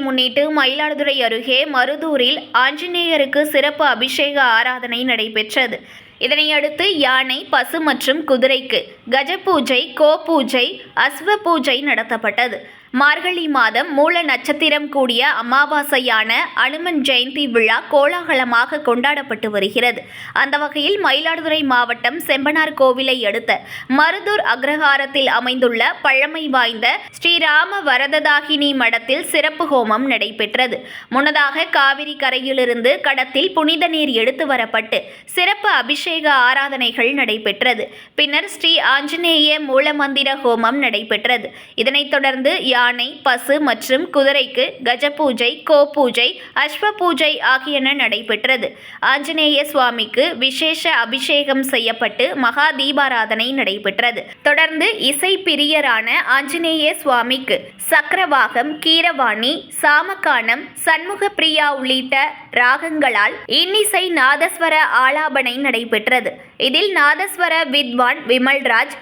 முன்னிட்டு மயிலாடுதுறை அருகே மருதூரில் ஆஞ்சநேயருக்கு சிறப்பு அபிஷேக ஆராதனை நடைபெற்றது. இதனையடுத்து யானை பசு மற்றும் குதிரைக்கு கஜ பூஜை கோ பூஜை அஸ்வ பூஜை நடத்தப்பட்டது. மார்கழி மாதம் மூல நட்சத்திரம் கூடிய அமாவாசையான அனுமன் ஜெயந்தி விழா கோலாகலமாக கொண்டாடப்பட்டு வருகிறது. அந்த வகையில் மயிலாடுதுறை மாவட்டம் செம்பனார் கோவிலை அடுத்த மருதூர் அக்ரஹாரத்தில் அமைந்துள்ள பழமை வாய்ந்த ஸ்ரீராம வரததாகினி மடத்தில் சிறப்பு ஹோமம் நடைபெற்றது. முன்னதாக காவிரி கரையிலிருந்து கடத்தில் புனித நீர் எடுத்து வரப்பட்டு சிறப்பு அபிஷேக ஆராதனைகள் நடைபெற்றது. பின்னர் ஸ்ரீ ஆஞ்சநேய மூலமந்திர ஹோமம் நடைபெற்றது. இதனைத் தொடர்ந்து யானை பசு மற்றும் குதிரைக்கு கஜ பூஜை கோ பூஜை அஸ்வ பூஜை ஆகியன நடைபெற்றது. ஆஞ்சநேய சுவாமிக்கு விசேஷ அபிஷேகம் செய்யப்பட்டு மகா தீபாராதனை நடைபெற்றது. தொடர்ந்து இசை பிரியரான ஆஞ்சநேய சுவாமிக்கு சக்கரவாகம் கீரவாணி சாமக்கானம் சண்முக பிரியா உள்ளிட்ட ராகங்களால் இன்னிசை நாதஸ்வர ஆலாபனை நடைபெற்றது. இதில் நாதஸ்வர வித்வான் விமல்ராஜ்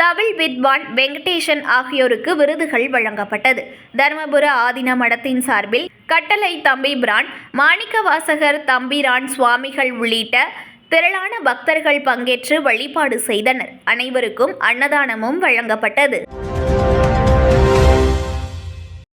தவில் வித்வான் வெங்கடேசன் ஆகியோருக்கு விருதுகள் வழங்கப்பட்டது. தர்மபுர ஆதின மடத்தின் சார்பில் கட்டளை தம்பி பிரான் மாணிக்கவாசகர் தம்பிரான் சுவாமிகள் உள்ளிட்ட திரளான பக்தர்கள் பங்கேற்று வழிபாடு செய்தனர். அனைவருக்கும் அன்னதானமும் வழங்கப்பட்டது.